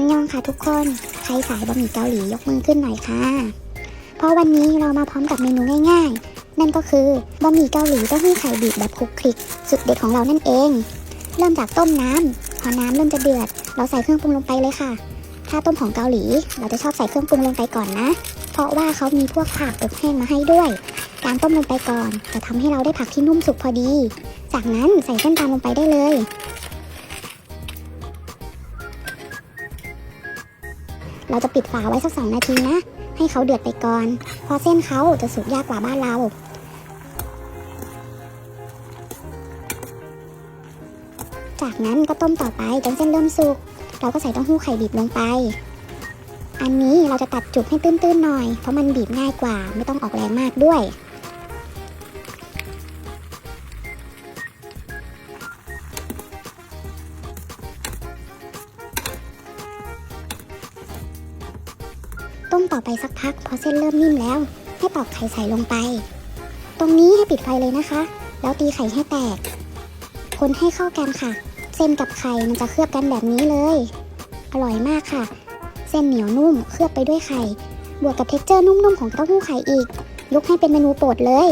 นยองค่ะทุกคน ใครสายบะหมี่เกาหลียกมือขึ้นหน่อยค่ะ เพราะวันนี้เรามาพร้อมกับเมนูง่าย ๆ นั่นก็คือบะหมี่เกาหลีเต้าหู้ไข่บีบแบบคลุกคลิกสุดเด็ดของเรานั่นเอง เริ่มจากต้มน้ำพอน้ำเริ่มจะเดือด เราใส่เครื่องปรุงลงไปเลยค่ะ ถ้าต้มของเกาหลี เราจะชอบใส่เครื่องปรุงลงไปก่อนนะ เพราะว่าเขามีพวกผักอบแห้งมาให้ด้วย การต้มลงไปก่อน จะทำให้เราได้ผักที่นุ่มสุกพอดี จากนั้นใส่เส้นตามลงไปได้เลย เราจะปิดฝาไว้สักสองนาทีนะ ให้เขาเดือดไปก่อน เพราะเส้นเขาจะสุกยากกว่าบ้านเราจากนั้นก็ต้มต่อไปจนเส้นเริ่มสุก เราก็ใส่เต้าหู้ไข่บีบลงไป อันนี้เราจะตัดจุกให้ตื้นๆหน่อย เพราะมันบีบง่ายกว่าไม่ต้องออกแรงมากด้วย ต้มต่อไปสักพักพอเส้นเริ่มนิ่มแล้ว ให้ตอกไข่ใส่ลงไป ตรงนี้ให้ปิดไฟเลยนะคะ แล้วตีไข่ให้แตก คนให้เข้ากันค่ะ เส้นกับไข่มันจะเคลือบกันแบบนี้เลย อร่อยมากค่ะ เส้นเหนียวนุ่มเคลือบไปด้วยไข่ บวกกับเท็กเจอร์นุ่มๆของเต้าหู้ไข่อีก ยกให้เป็นเมนูโปรดเลย